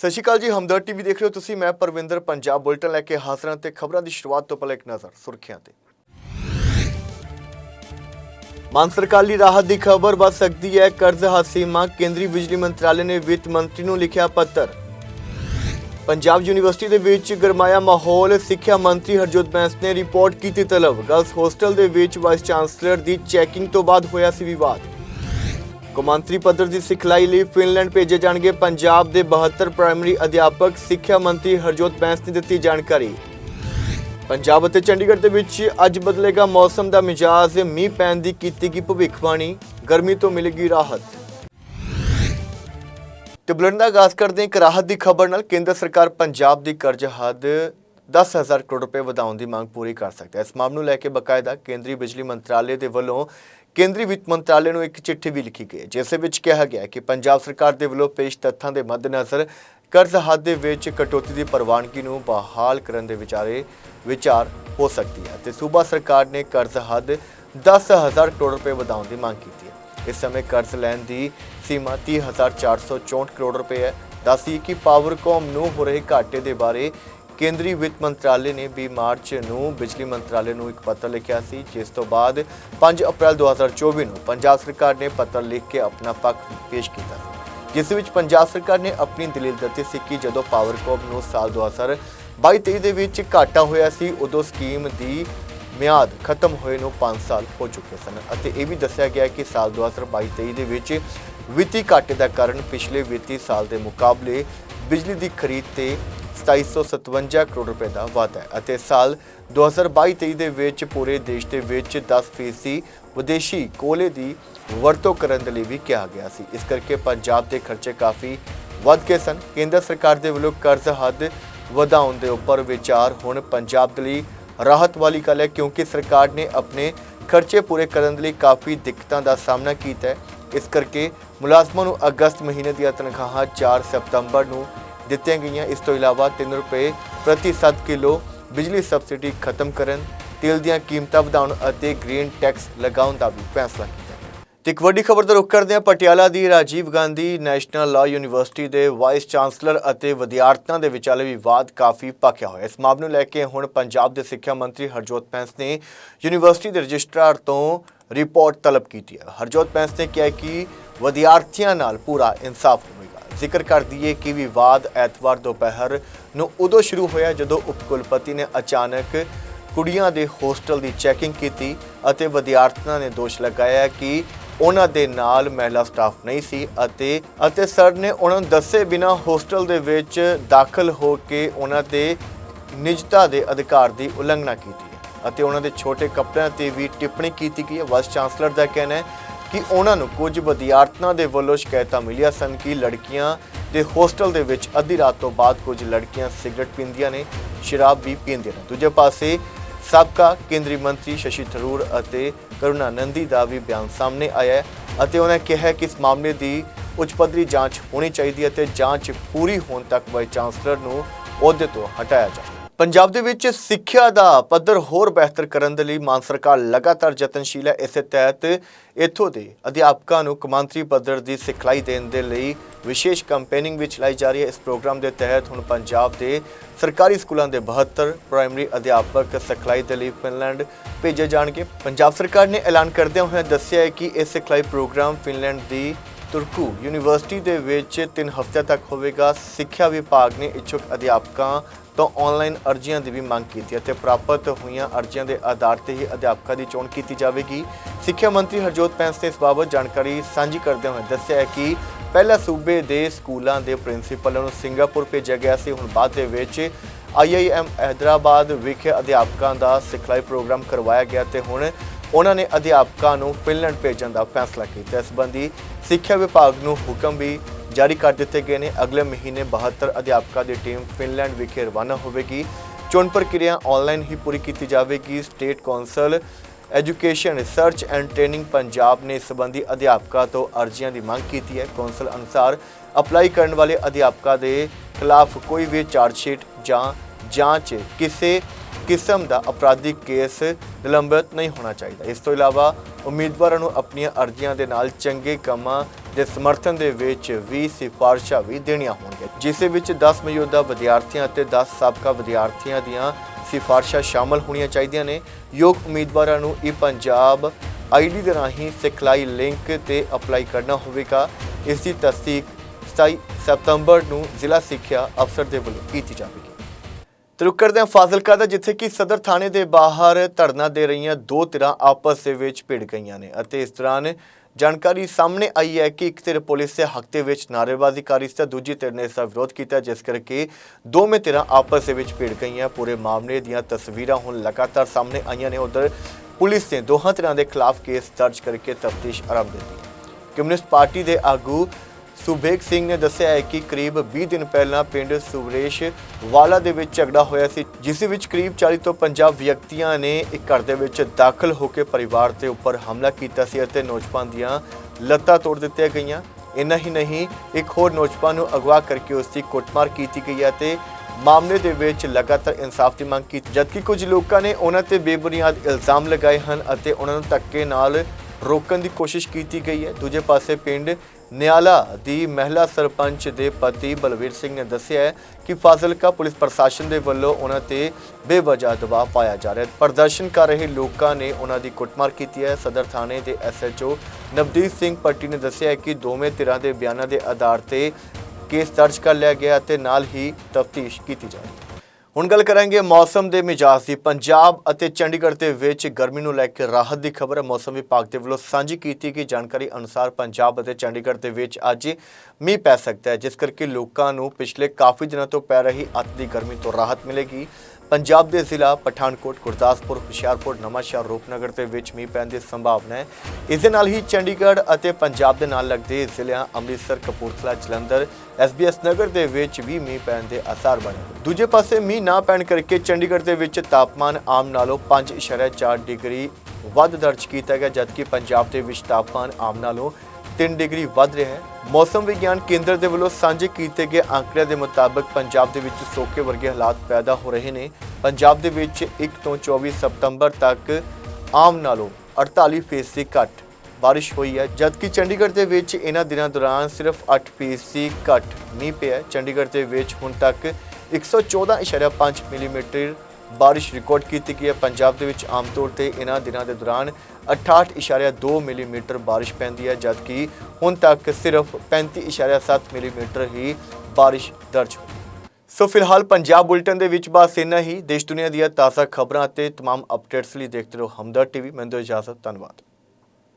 ਸਤਿ ਸ਼੍ਰੀ ਅਕਾਲ ਜੀ ਹਮਦਰ ਟੀਵੀ ਦੇਖ ਰਹੇ ਹੋ ਤੁਸੀਂ, ਮੈਂ ਪਰਵਿੰਦਰ ਪੰਜਾਬ ਬੁਲਟਨ ਲੈ ਕੇ ਹਾਜ਼ਰ ਹਾਂ ਤੇ ਖਬਰਾਂ ਦੀ ਸ਼ੁਰੂਆਤ ਤੋਂ ਪਹਿਲਾਂ ਇੱਕ ਨਜ਼ਰ ਸੁਰਖੀਆਂ ਤੇ। ਮਾਨ ਸਰਕਾਰ ਲਈ ਰਾਹਤ ਦੀ ਖਬਰ ਵੱਧ ਸਕਦੀ ਹੈ, ਕਰਜ਼ ਹਾਸੀਮਾ ਕੇਂਦਰੀ ਬਿਜਲੀ ਮੰਤਰਾਲੇ ਨੇ ਵਿੱਤ ਮੰਤਰੀ ਨੂੰ ਲਿਖਿਆ ਪੱਤਰ। ਪੰਜਾਬ ਯੂਨੀਵਰਸਿਟੀ ਦੇ ਵਿੱਚ ਗਰਮਾਇਆ ਮਾਹੌਲ, ਸਿੱਖਿਆ ਮੰਤਰੀ ਹਰਜੋਤ ਬੈਂਸ ਨੇ ਰਿਪੋਰਟ ਕੀਤੀ ਤਲਬ। ਗਰਲਸ ਹੋਸਟਲ ਦੇ ਵਿੱਚ ਵਾਈਸ ਚਾਂਸਲਰ ਦੀ ਚੈਕਿੰਗ ਤੋਂ ਬਾਅਦ ਹੋਇਆ ਸੀ ਵਿਵਾਦ। ਕੌਮਾਂਤਰੀ ਪੱਧਰ ਦੀ ਸਿਖਲਾਈ ਲਈ ਫਿਨਲੈਂਡ ਭੇਜੇ ਜਾਣਗੇ। ਪੰਜਾਬ ਦੇ 72 ਪ੍ਰਾਇਮਰੀ ਅਧਿਆਪਕ, ਸਿੱਖਿਆ ਮੰਤਰੀ ਹਰਜੋਤ ਬੈਂਸ ਨੇ ਦਿੱਤੀ ਜਾਣਕਾਰੀ। ਪੰਜਾਬ ਅਤੇ ਚੰਡੀਗੜ੍ਹ ਦੇ ਵਿੱਚ ਅੱਜ ਬਦਲੇਗਾ ਮੌਸਮ ਦਾ ਮਿਜਾਜ਼। ਮੀਂਹ ਪੈਣ ਦੀ ਕੀਤੀ ਗਈ ਭਵਿੱਖਬਾਣੀ। ਗਰਮੀ ਤੋਂ ਮਿਲੇਗੀ ਰਾਹਤ। ਤੇ ਦਾ ਆਗਾਜ਼ ਕਰਦੇ ਇੱਕ ਰਾਹਤ ਦੀ ਖਬਰ ਨਾਲ। ਕੇਂਦਰ ਸਰਕਾਰ ਪੰਜਾਬ ਦੀ ਕਰਜ਼ ਹੱਦ 10000 ਕਰੋੜ ਰੁਪਏ ਵਧਾਉਣ ਦੀ ਮੰਗ ਪੂਰੀ ਕਰ ਸਕਦਾ ਹੈ। ਇਸ ਮਾਮਲੇ ਨੂੰ ਲੈ ਕੇ ਬਕਾਇਦਾ ਕੇਂਦਰੀ ਬਿਜਲੀ ਮੰਤਰਾਲੇ ਦੇ ਵੱਲੋਂ ਕੇਂਦਰੀ ਵਿੱਤ ਮੰਤਰਾਲੇ ਨੂੰ ਇੱਕ ਚਿੱਠੀ ਵੀ ਲਿਖੀ ਗਈ ਹੈ, ਜਿਸ ਵਿੱਚ ਕਿਹਾ ਗਿਆ ਹੈ ਕਿ ਪੰਜਾਬ ਸਰਕਾਰ ਦੇ ਵੱਲੋਂ ਪੇਸ਼ ਤੱਥਾਂ ਦੇ ਮੱਦੇਨਜ਼ਰ ਕਰਜ਼ ਹੱਦ ਦੇ ਵਿੱਚ ਕਟੌਤੀ ਦੀ ਪ੍ਰਵਾਨਗੀ ਨੂੰ ਬਹਾਲ ਕਰਨ ਦੇ ਵਿਚਾਰੇ ਵਿਚਾਰ ਹੋ ਸਕਦੀ ਹੈ ਤੇ ਸੂਬਾ ਸਰਕਾਰ ਨੇ ਕਰਜ਼ ਹੱਦ 10000 ਕਰੋੜ ਰੁਪਏ ਵਧਾਉਣ ਦੀ ਮੰਗ ਕੀਤੀ ਹੈ। ਇਸ ਸਮੇਂ ਕਰਜ਼ ਲੈਣ ਦੀ ਸੀਮਾ 30464 ਕਰੋੜ ਰੁਪਏ ਹੈ। ਦੱਸੀ ਕਿ ਪਾਵਰਕੌਮ ਨੂੰ ਹੋ ਰਹੇ ਘਾਟੇ ਦੇ ਬਾਰੇ ਕੇਂਦਰੀ ਵਿੱਤ ਮੰਤਰਾਲੇ ਨੇ 20 ਮਾਰਚ ਨੂੰ ਬਿਜਲੀ ਮੰਤਰਾਲੇ ਨੂੰ ਇੱਕ ਪੱਤਰ ਲਿਖਿਆ ਸੀ, ਜਿਸ ਤੋਂ ਬਾਅਦ 5 ਅਪ੍ਰੈਲ 2024 ਨੂੰ ਪੰਜਾਬ ਸਰਕਾਰ ਨੇ ਪੱਤਰ ਲਿਖ ਕੇ ਆਪਣਾ ਪੱਖ ਪੇਸ਼ ਕੀਤਾ ਸੀ। ਜਿਸ ਵਿੱਚ ਪੰਜਾਬ ਸਰਕਾਰ ਨੇ ਆਪਣੀ ਦਲੀਲ ਦਿੱਤੀ ਸੀ ਕਿ ਜਦੋਂ ਪਾਵਰਕੌਮ ਨੂੰ ਸਾਲ 2022-23 ਦੇ ਵਿੱਚ ਘਾਟਾ ਹੋਇਆ ਸੀ, ਉਦੋਂ ਸਕੀਮ ਦੀ ਮਿਆਦ ਖਤਮ ਹੋਏ ਨੂੰ 5 ਸਾਲ ਹੋ ਚੁੱਕੇ ਸਨ ਅਤੇ ਇਹ ਵੀ ਦੱਸਿਆ ਗਿਆ ਕਿ ਸਾਲ 2022-23 ਦੇ ਵਿੱਚ ਵਿੱਤੀ ਘਾਟੇ ਦਾ ਕਾਰਨ ਪਿਛਲੇ ਵਿੱਤੀ ਸਾਲ ਦੇ ਮੁਕਾਬਲੇ ਬਿਜਲੀ ਦੀ ਖਰੀਦ ਤੇ 2757 ਕਰੋੜ ਰੁਪਏ ਦਾ ਵਾਧਾ ਹੈ ਅਤੇ ਸਾਲ 2022-23 ਦੇ ਵਿੱਚ ਪੂਰੇ ਦੇਸ਼ ਦੇ ਵਿੱਚ 10% ਵਿਦੇਸ਼ੀ ਕੋਲੇ ਦੀ ਵਰਤੋਂ ਕਰਨ ਦੇ ਲਈ ਵੀ ਕਿਹਾ ਗਿਆ ਸੀ। ਇਸ ਕਰਕੇ ਪੰਜਾਬ ਦੇ ਖਰਚੇ ਕਾਫੀ ਵੱਧ ਗਏ ਸਨ। ਕੇਂਦਰ ਸਰਕਾਰ ਦੇ ਵੱਲੋਂ ਕਰਜ਼ ਹੱਦ ਵਧਾਉਣ ਦੇ ਉੱਪਰ ਵਿਚਾਰ ਹੁਣ ਪੰਜਾਬ ਦੇ ਲਈ ਰਾਹਤ ਵਾਲੀ ਗੱਲ ਹੈ ਕਿਉਂਕਿ ਸਰਕਾਰ ਨੇ ਆਪਣੇ ਖਰਚੇ ਪੂਰੇ ਕਰਨ ਦੇ ਲਈ ਕਾਫੀ ਦਿੱਕਤਾਂ ਦਾ ਸਾਹਮਣਾ ਕੀਤਾ ਹੈ। ਇਸ ਕਰਕੇ ਮੁਲਾਜ਼ਮਾਂ ਨੂੰ ਅਗਸਤ ਮਹੀਨੇ ਦੀਆਂ ਤਨਖਾਹਾਂ 4 ਸਤੰਬਰ ਨੂੰ ਦਿੱਤੀਆਂ ਗਈਆਂ। ਇਸ ਤੋਂ ਇਲਾਵਾ 3 ਰੁਪਏ ਪ੍ਰਤੀ 7 ਕਿਲੋ ਬਿਜਲੀ ਸਬਸਿਡੀ ਖਤਮ ਕਰਨ, ਤੇਲ ਦੀਆਂ ਕੀਮਤਾਂ ਵਧਾਉਣ ਅਤੇ ਗ੍ਰੀਨ ਟੈਕਸ ਲਗਾਉਣ ਦਾ ਵੀ ਫੈਸਲਾ ਕੀਤਾ ਗਿਆ। ਤੇ ਇੱਕ ਵੱਡੀ ਖਬਰ ਦਾ ਰੁਖ ਕਰਦੇ ਹਾਂ। ਪਟਿਆਲਾ ਦੀ Rajiv Gandhi national law university ਦੇ ਵਾਈਸ ਚਾਂਸਲਰ ਅਤੇ ਵਿਦਿਆਰਥੀਆਂ ਦੇ ਵਿਚਾਲੇ ਵਿਵਾਦ ਕਾਫੀ ਭਖਿਆ ਹੋਇਆ। ਇਸ ਮਾਮਲੇ ਨੂੰ ਲੈ ਕੇ ਹੁਣ ਪੰਜਾਬ ਦੇ ਸਿੱਖਿਆ ਮੰਤਰੀ ਹਰਜੋਤ ਪੈਂਸ ਨੇ ਯੂਨੀਵਰਸਿਟੀ ਦੇ ਰਜਿਸਟਰਾਰ ਤੋਂ ਰਿਪੋਰਟ ਤਲਬ ਕੀਤੀ ਹੈ। ਹਰਜੋਤ ਪੈਂਸ ਨੇ ਕਿਹਾ ਕਿ ਵਿਦਿਆਰਥੀਆਂ ਨਾਲ ਪੂਰਾ ਇਨਸਾਫ ਹੋਵੇ ਜ਼ਿਕਰ ਕਰ ਦਈਏ ਕਿ ਵਿਵਾਦ ਐਤਵਾਰ ਦੁਪਹਿਰ ਨੂੰ ਉਦੋਂ ਸ਼ੁਰੂ ਹੋਇਆ ਜਦੋਂ ਉਪ ਕੁਲਪਤੀ ਨੇ ਅਚਾਨਕ ਕੁੜੀਆਂ ਦੇ ਹੋਸਟਲ ਦੀ ਚੈਕਿੰਗ ਕੀਤੀ ਅਤੇ ਵਿਦਿਆਰਥਣਾਂ ਨੇ ਦੋਸ਼ ਲਗਾਇਆ ਕਿ ਉਹਨਾਂ ਦੇ ਨਾਲ ਮਹਿਲਾ ਸਟਾਫ ਨਹੀਂ ਸੀ ਅਤੇ ਅਤੇ ਸਰ ਨੇ ਉਹਨਾਂ ਨੂੰ ਦੱਸੇ ਬਿਨਾ ਹੋਸਟਲ ਦੇ ਵਿੱਚ ਦਾਖਲ ਹੋ ਕੇ ਉਹਨਾਂ ਦੇ ਨਿਜਤਾ ਦੇ ਅਧਿਕਾਰ ਦੀ ਉਲੰਘਣਾ ਕੀਤੀ ਹੈ ਅਤੇ ਉਹਨਾਂ ਦੇ ਛੋਟੇ ਕੱਪੜਿਆਂ ਤੇ ਵੀ ਟਿੱਪਣੀ ਕੀਤੀ ਗਈ ਹੈ। ਵਾਈਸ ਚਾਂਸਲਰ ਦਾ ਕਹਿਣਾ ਹੈ ਕਿ ਉਹਨਾਂ ਨੂੰ ਕੁਝ ਵਿਦਿਆਰਥਣਾਂ ਦੇ ਵੱਲੋਂ ਸ਼ਿਕਾਇਤਾਂ ਮਿਲੀਆਂ ਸਨ ਕਿ ਲੜਕੀਆਂ ਦੇ ਹੋਸਟਲ ਦੇ ਵਿੱਚ ਅੱਧੀ ਰਾਤ ਤੋਂ ਬਾਅਦ ਕੁਝ ਲੜਕੀਆਂ ਸਿਗਰਟ ਪੀਂਦੀਆਂ ਨੇ, ਸ਼ਰਾਬ ਵੀ ਪੀਂਦੀਆਂ ਨੇ। ਦੂਜੇ ਪਾਸੇ, ਸਾਬਕਾ ਕੇਂਦਰੀ ਮੰਤਰੀ ਸ਼ਸ਼ੀ ਥਰੂਰ ਅਤੇ ਕਰੁਣਾ ਨੰਦੀ ਦਾ ਵੀ ਬਿਆਨ ਸਾਹਮਣੇ ਆਇਆ ਹੈ ਅਤੇ ਉਹਨਾਂ ਕਿਹਾ ਕਿ ਇਸ ਮਾਮਲੇ ਦੀ ਉੱਚ ਪੱਧਰੀ ਜਾਂਚ ਹੋਣੀ ਚਾਹੀਦੀ ਹੈ ਤੇ ਜਾਂਚ ਪੂਰੀ ਹੋਣ ਤੱਕ ਵਾਈਸ ਚਾਂਸਲਰ ਨੂੰ ਅਹੁਦੇ ਤੋਂ ਹਟਾਇਆ ਜਾਵੇ। ਪੰਜਾਬ ਦੇ ਵਿੱਚ ਸਿੱਖਿਆ ਦਾ ਪੱਧਰ ਹੋਰ ਬਿਹਤਰ ਕਰਨ ਦੇ ਲਈ ਮਾਨ ਸਰਕਾਰ ਲਗਾਤਾਰ ਯਤਨਸ਼ੀਲ ਹੈ। ਇਸੇ ਤਹਿਤ ਇੱਥੋਂ ਦੇ ਅਧਿਆਪਕਾਂ ਨੂੰ ਕਮਾਂਤਰੀ ਪੱਧਰ ਦੀ ਸਿਖਲਾਈ ਦੇਣ ਦੇ ਲਈ ਵਿਸ਼ੇਸ਼ ਕੈਂਪੇਨਿੰਗ ਵੀ ਚਲਾਈ ਜਾ ਰਹੀ ਹੈ। ਇਸ ਪ੍ਰੋਗਰਾਮ ਦੇ ਤਹਿਤ ਹੁਣ ਪੰਜਾਬ ਦੇ ਸਰਕਾਰੀ ਸਕੂਲਾਂ ਦੇ 72 ਪ੍ਰਾਇਮਰੀ ਅਧਿਆਪਕ ਸਿਖਲਾਈ ਦੇ ਲਈ ਫਿਨਲੈਂਡ ਭੇਜੇ ਜਾਣਗੇ। ਪੰਜਾਬ ਸਰਕਾਰ ਨੇ ਐਲਾਨ ਕਰਦਿਆਂ ਹੋਇਆਂ ਦੱਸਿਆ ਹੈ ਕਿ ਇਹ ਸਿਖਲਾਈ ਪ੍ਰੋਗਰਾਮ ਫਿਨਲੈਂਡ ਦੀ ਤੁਰਕੂ ਯੂਨੀਵਰਸਿਟੀ ਦੇ ਵਿੱਚ 3 ਹਫ਼ਤਿਆਂ ਤੱਕ ਹੋਵੇਗਾ। ਸਿੱਖਿਆ ਵਿਭਾਗ ਨੇ ਇੱਛੁਕ ਅਧਿਆਪਕਾਂ ਤੋਂ ਆਨਲਾਈਨ ਅਰਜ਼ੀਆਂ ਦੀ ਵੀ ਮੰਗ ਕੀਤੀ ਅਤੇ ਪ੍ਰਾਪਤ ਹੋਈਆਂ ਅਰਜ਼ੀਆਂ ਦੇ ਆਧਾਰ ਤੇ ਹੀ ਅਧਿਆਪਕਾਂ ਦੀ ਚੋਣ ਕੀਤੀ ਜਾਵੇਗੀ। ਸਿੱਖਿਆ ਮੰਤਰੀ ਹਰਜੋਤ ਪੈਂਸ ਨੇ ਇਸ ਬਾਬਤ ਜਾਣਕਾਰੀ ਸਾਂਝੀ ਕਰਦਿਆਂ ਹੋਏ ਦੱਸਿਆ ਹੈ ਕਿ ਪਹਿਲਾਂ ਸੂਬੇ ਦੇ ਸਕੂਲਾਂ ਦੇ ਪ੍ਰਿੰਸੀਪਲਾਂ ਨੂੰ ਸਿੰਗਾਪੁਰ ਭੇਜਿਆ ਗਿਆ ਸੀ। ਹੁਣ ਬਾਅਦ ਦੇ ਵਿੱਚ ਆਈਆਈਐਮ ਹੈਦਰਾਬਾਦ ਵਿਖੇ ਅਧਿਆਪਕਾਂ ਦਾ ਸਿਖਲਾਈ ਪ੍ਰੋਗਰਾਮ ਕਰਵਾਇਆ ਗਿਆ ਤੇ ਹੁਣ ਉਹਨਾਂ ਨੇ ਅਧਿਆਪਕਾਂ ਨੂੰ ਫਿਨਲੈਂਡ ਭੇਜਣ ਦਾ ਫੈਸਲਾ ਕੀਤਾ। ਇਸ ਸੰਬੰਧੀ ਸਿੱਖਿਆ ਵਿਭਾਗ ਨੂੰ ਹੁਕਮ ਵੀ ਜਾਰੀ ਕਰ ਦਿੱਤੇ ਗਏ ਨੇ। ਅਗਲੇ ਮਹੀਨੇ 72 ਅਧਿਆਪਕਾਂ ਦੀ ਟੀਮ ਫਿਨਲੈਂਡ ਵਿਖੇ ਰਵਾਨਾ ਹੋਵੇਗੀ। ਚੋਣ ਪ੍ਰਕਿਰਿਆ ਆਨਲਾਈਨ ਹੀ ਪੂਰੀ ਕੀਤੀ ਜਾਵੇਗੀ। State council education research and training Punjab ਨੇ ਇਸ ਸੰਬੰਧੀ ਅਧਿਆਪਕਾਂ ਤੋਂ ਅਰਜ਼ੀਆਂ ਦੀ ਮੰਗ ਕੀਤੀ ਹੈ। ਕੌਂਸਲ ਅਨੁਸਾਰ ਅਪਲਾਈ ਕਰਨ ਵਾਲੇ ਅਧਿਆਪਕਾਂ ਦੇ ਖਿਲਾਫ ਕੋਈ ਵੀ ਚਾਰਜ ਸ਼ੀਟ ਜਾਂ ਜਾਂਚ ਕਿਸੇ ਕਿਸਮ ਦਾ ਅਪਰਾਧਿਕ ਕੇਸ ਨਿਲੰਬਿਤ ਨਹੀਂ ਹੋਣਾ ਚਾਹੀਦਾ। ਇਸ ਤੋਂ ਇਲਾਵਾ ਉਮੀਦਵਾਰਾਂ ਨੂੰ ਆਪਣੀਆਂ ਅਰਜ਼ੀਆਂ ਦੇ ਨਾਲ ਚੰਗੇ ਕੰਮਾਂ ਦੇ ਸਮਰਥਨ ਦੇ ਵਿੱਚ ਵੀ ਸਿਫਾਰਸ਼ਾਂ ਵੀ ਦੇਣੀਆਂ ਹੋਣਗੀਆਂ, ਜਿਸ ਵਿੱਚ 10 ਮੌਜੂਦਾ ਵਿਦਿਆਰਥੀਆਂ ਅਤੇ 10 ਸਾਬਕਾ ਵਿਦਿਆਰਥੀਆਂ ਦੀਆਂ ਸਿਫਾਰਸ਼ਾਂ ਸ਼ਾਮਲ ਹੋਣੀਆਂ ਚਾਹੀਦੀਆਂ ਨੇ। ਯੋਗ ਉਮੀਦਵਾਰਾਂ ਨੂੰ ਇਹ ਪੰਜਾਬ ਆਈਡੀ ਦੇ ਰਾਹੀਂ ਸਿਖਲਾਈ ਲਿੰਕ ਤੇ ਅਪਲਾਈ ਕਰਨਾ ਹੋਵੇਗਾ। ਇਸ ਦੀ ਤਸਦੀਕ 27 ਸਤੰਬਰ ਨੂੰ ਜ਼ਿਲ੍ਹਾ ਸਿੱਖਿਆ ਅਫਸਰ ਦੇ ਵੱਲੋਂ ਕੀਤੀ ਜਾਵੇਗੀ। ਤੇ ਰੁਕ ਫਾਜ਼ਿਲਕਾ ਦਾ, ਜਿੱਥੇ ਕਿ ਸਦਰ ਥਾਣੇ ਦੇ ਬਾਹਰ ਧਰਨਾ ਦੇ ਰਹੀਆਂ ਦੋ ਧਿਰਾਂ ਆਪਸ ਦੇ ਵਿੱਚ ਭਿੜ ਗਈਆਂ ਨੇ ਅਤੇ ਇਸ ਦੌਰਾਨ ਜਾਣਕਾਰੀ ਸਾਹਮਣੇ ਆਈ ਹੈ ਕਿ ਇੱਕ ਧਿਰ ਪੁਲਿਸ ਦੇ ਹੱਕ ਦੇ ਵਿੱਚ ਨਾਅਰੇਬਾਜ਼ੀ ਕਰ ਰਹੀ ਸੀ ਦੂਜੀ ਧਿਰ ਨੇ ਇਸ ਦਾ ਵਿਰੋਧ ਕੀਤਾ, ਜਿਸ ਕਰਕੇ ਦੋਵੇਂ ਧਿਰਾਂ ਆਪਸ ਦੇ ਵਿੱਚ ਭਿੜ ਗਈਆਂ। ਪੂਰੇ ਮਾਮਲੇ ਦੀਆਂ ਤਸਵੀਰਾਂ ਹੁਣ ਲਗਾਤਾਰ ਸਾਹਮਣੇ ਆਈਆਂ ਨੇ। ਉਧਰ ਪੁਲਿਸ ਨੇ ਦੋਹਾਂ ਧਿਰਾਂ ਦੇ ਖਿਲਾਫ ਕੇਸ ਦਰਜ ਕਰਕੇ ਤਫਤੀਸ਼ ਆਰੰਭ ਦਿੱਤੀ। ਕਮਿਊਨਿਸਟ ਪਾਰਟੀ ਦੇ ਆਗੂ ਸੁਬੇਗ ਸਿੰਘ ਨੇ ਦੱਸਿਆ ਹੈ ਕਿ ਕਰੀਬ 20 ਦਿਨ ਪਹਿਲਾਂ ਪਿੰਡ ਸੁਰੇਸ਼ ਵਾਲਾ ਦੇ ਵਿੱਚ ਝਗੜਾ ਹੋਇਆ ਸੀ, ਜਿਸ ਵਿੱਚ ਕਰੀਬ 40 ਤੋਂ 50 ਵਿਅਕਤੀਆਂ ਨੇ ਇੱਕ ਘਰ ਦੇ ਵਿੱਚ ਦਾਖਲ ਹੋ ਕੇ ਪਰਿਵਾਰ ਦੇ ਉੱਪਰ ਹਮਲਾ ਕੀਤਾ ਸੀ ਅਤੇ ਨੌਜਵਾਨ ਦੀਆਂ ਲੱਤਾਂ ਤੋੜ ਦਿੱਤੀਆਂ ਗਈਆਂ। ਇੰਨਾ ਹੀ ਨਹੀਂ, ਇੱਕ ਹੋਰ ਨੌਜਵਾਨ ਨੂੰ ਅਗਵਾ ਕਰਕੇ ਉਸ ਦੀ ਕੁੱਟਮਾਰ ਕੀਤੀ ਗਈ ਹੈ ਤੇ ਮਾਮਲੇ ਦੇ ਵਿੱਚ ਲਗਾਤਾਰ ਇਨਸਾਫ ਦੀ ਮੰਗ ਕੀਤੀ। ਜਦਕਿ ਕੁਝ ਲੋਕਾਂ ਨੇ ਉਹਨਾਂ ਤੇ ਬੇਬੁਨਿਆਦ ਇਲਜ਼ਾਮ ਲਗਾਏ ਹਨ ਅਤੇ ਉਹਨਾਂ ਨੂੰ ਧੱਕੇ ਨਾਲ ਰੋਕਣ ਦੀ ਕੋਸ਼ਿਸ਼ ਕੀਤੀ ਗਈ ਹੈ। ਦੂਜੇ ਪਾਸੇ ਪਿੰਡ ਨਿਆਲਾ ਦੀ ਮਹਿਲਾ ਸਰਪੰਚ ਦੇ ਪਤੀ ਬਲਵੀਰ ਸਿੰਘ ਨੇ ਦੱਸਿਆ ਹੈ ਕਿ ਫਾਜ਼ਿਲਕਾ ਪੁਲਿਸ ਪ੍ਰਸ਼ਾਸਨ ਦੇ ਵੱਲੋਂ ਉਹਨਾਂ ਤੇ ਬੇਵਜ੍ਹਾ ਦਬਾਅ ਪਾਇਆ ਜਾ ਰਿਹਾ ਹੈ। ਪ੍ਰਦਰਸ਼ਨ ਕਰ ਰਹੇ ਲੋਕਾਂ ਨੇ ਉਹਨਾਂ ਦੀ ਕੁੱਟਮਾਰ ਕੀਤੀ ਹੈ। ਸਦਰ ਥਾਣੇ ਦੇ ਐਸਐਚਓ ਨਵਦੀਪ ਸਿੰਘ ਪੱਟੀ ਨੇ ਦੱਸਿਆ ਕਿ ਦੋਵੇਂ ਧਿਰਾਂ ਦੇ ਬਿਆਨਾਂ ਦੇ ਆਧਾਰ ਤੇ ਕੇਸ ਦਰਜ ਕਰ ਲਿਆ ਗਿਆ ਅਤੇ ਨਾਲ ਹੀ ਤਫਤੀਸ਼ ਕੀਤੀ ਜਾ ਰਹੀ ਹੈ ਹੁਣ ਗੱਲ ਕਰਾਂਗੇ ਮੌਸਮ ਦੇ ਮਿਜਾਜ਼ ਦੀ। ਪੰਜਾਬ ਅਤੇ ਚੰਡੀਗੜ੍ਹ ਦੇ ਵਿੱਚ ਗਰਮੀ ਨੂੰ ਲੈ ਕੇ ਰਾਹਤ ਦੀ ਖਬਰ ਹੈ ਮੌਸਮ ਵਿਭਾਗ ਦੇ ਵੱਲੋਂ ਸਾਂਝੀ ਕੀਤੀ ਗਈ ਜਾਣਕਾਰੀ ਅਨੁਸਾਰ ਪੰਜਾਬ ਅਤੇ ਚੰਡੀਗੜ੍ਹ ਦੇ ਵਿੱਚ ਅੱਜ ਮੀਂਹ ਪੈ ਸਕਦਾ ਹੈ, ਜਿਸ ਕਰਕੇ ਲੋਕਾਂ ਨੂੰ ਪਿਛਲੇ ਕਾਫੀ ਦਿਨਾਂ ਤੋਂ ਪੈ ਰਹੀ ਅੱਤ ਦੀ ਗਰਮੀ ਤੋਂ ਰਾਹਤ ਮਿਲੇਗੀ। ਪੰਜਾਬ ਦੇ ਜ਼ਿਲ੍ਹਾ ਪਠਾਨਕੋਟ, ਗੁਰਦਾਸਪੁਰ, ਹੁਸ਼ਿਆਰਪੁਰ, ਨਵਾਂਸ਼ਹਿਰ, ਰੂਪਨਗਰ ਦੇ ਵਿੱਚ ਮੀਂਹ ਪੈਣ ਦੀ ਸੰਭਾਵਨਾ ਹੈ। ਇਸ ਦੇ ਨਾਲ ਹੀ ਚੰਡੀਗੜ੍ਹ ਅਤੇ ਪੰਜਾਬ ਦੇ ਨਾਲ ਲੱਗਦੇ ਜ਼ਿਲ੍ਹਿਆਂ ਅੰਮ੍ਰਿਤਸਰ, ਕਪੂਰਥਲਾ, ਜਲੰਧਰ ਐਸਬੀਐਸ ਨਗਰ ਦੇ ਵਿੱਚ ਵੀ ਮੀਂਹ ਪੈਣ ਦੇ ਆਸਾਰ ਬਣੇ। ਦੂਜੇ ਪਾਸੇ ਮੀਂਹ ਨਾ ਪੈਣ ਕਰਕੇ ਚੰਡੀਗੜ੍ਹ ਦੇ ਵਿੱਚ ਤਾਪਮਾਨ ਆਮ ਨਾਲੋਂ 5.4 ਡਿਗਰੀ ਵੱਧ ਦਰਜ ਕੀਤਾ ਗਿਆ, ਜਦਕਿ ਪੰਜਾਬ ਦੇ ਵਿੱਚ ਤਾਪਮਾਨ ਆਮ ਨਾਲੋਂ 3 ਡਿਗਰੀ ਵੱਧ ਰਿਹਾ ਹੈ। ਮੌਸਮ ਵਿਗਿਆਨ ਕੇਂਦਰ ਦੇ ਵੱਲੋਂ ਸਾਂਝੇ ਕੀਤੇ ਗਏ ਅੰਕੜਿਆਂ ਦੇ ਮੁਤਾਬਕ ਪੰਜਾਬ ਦੇ ਵਿੱਚ ਸੋਕੇ ਵਰਗੇ ਹਾਲਾਤ ਪੈਦਾ ਹੋ ਰਹੇ ਨੇ। ਪੰਜਾਬ ਦੇ ਵਿੱਚ 1 ਤੋਂ 24 ਸਤੰਬਰ ਤੱਕ ਆਮ ਨਾਲੋਂ 48 ਫੀਸਦੀ ਘੱਟ ਬਾਰਿਸ਼ ਹੋਈ ਹੈ, ਜਦਕਿ ਚੰਡੀਗੜ੍ਹ ਦੇ ਵਿੱਚ ਇਹਨਾਂ ਦਿਨਾਂ ਦੌਰਾਨ ਸਿਰਫ 8 ਫੀਸਦੀ ਘੱਟ ਮੀਂਹ ਪਿਆ ਚੰਡੀਗੜ੍ਹ ਦੇ ਵਿੱਚ ਹੁਣ ਤੱਕ 114.5 ਮਿਲੀਮੀਟਰ ਬਾਰਿਸ਼ ਰਿਕਾਰਡ ਕੀਤੀ ਗਈ ਹੈ ਪੰਜਾਬ ਦੇ ਵਿੱਚ ਆਮ ਤੌਰ ਤੇ ਇਹਨਾਂ ਦਿਨਾਂ ਦੇ ਦੌਰਾਨ 68.2 ਮਿਲੀਮੀਟਰ ਬਾਰਿਸ਼ ਪੈਂਦੀ ਹੈ ਜਦਕਿ ਹੁਣ ਤੱਕ ਸਿਰਫ 35.7 ਮਿਲੀਮੀਟਰ ਹੀ ਬਾਰਿਸ਼ ਦਰਜ ਹੋਈ ਸੋ ਫਿਲਹਾਲ ਪੰਜਾਬ ਬੁਲਟਨ ਦੇ ਵਿੱਚ ਬਸ ਇੰਨਾ ਹੀ ਦੇਸ਼ ਦੁਨੀਆ ਦੀਆਂ ਤਾਜ਼ਾ ਖਬਰਾਂ ਅਤੇ तमाम ਅਪਡੇਟਸ ਲਈ ਦੇਖਦੇ ਰਹੋ ਹਮਦਰ ਟੀਵੀ ਮੈਨੂੰ ਦਿਓ ਇਜਾਜ਼ਤ ਧੰਨਵਾਦ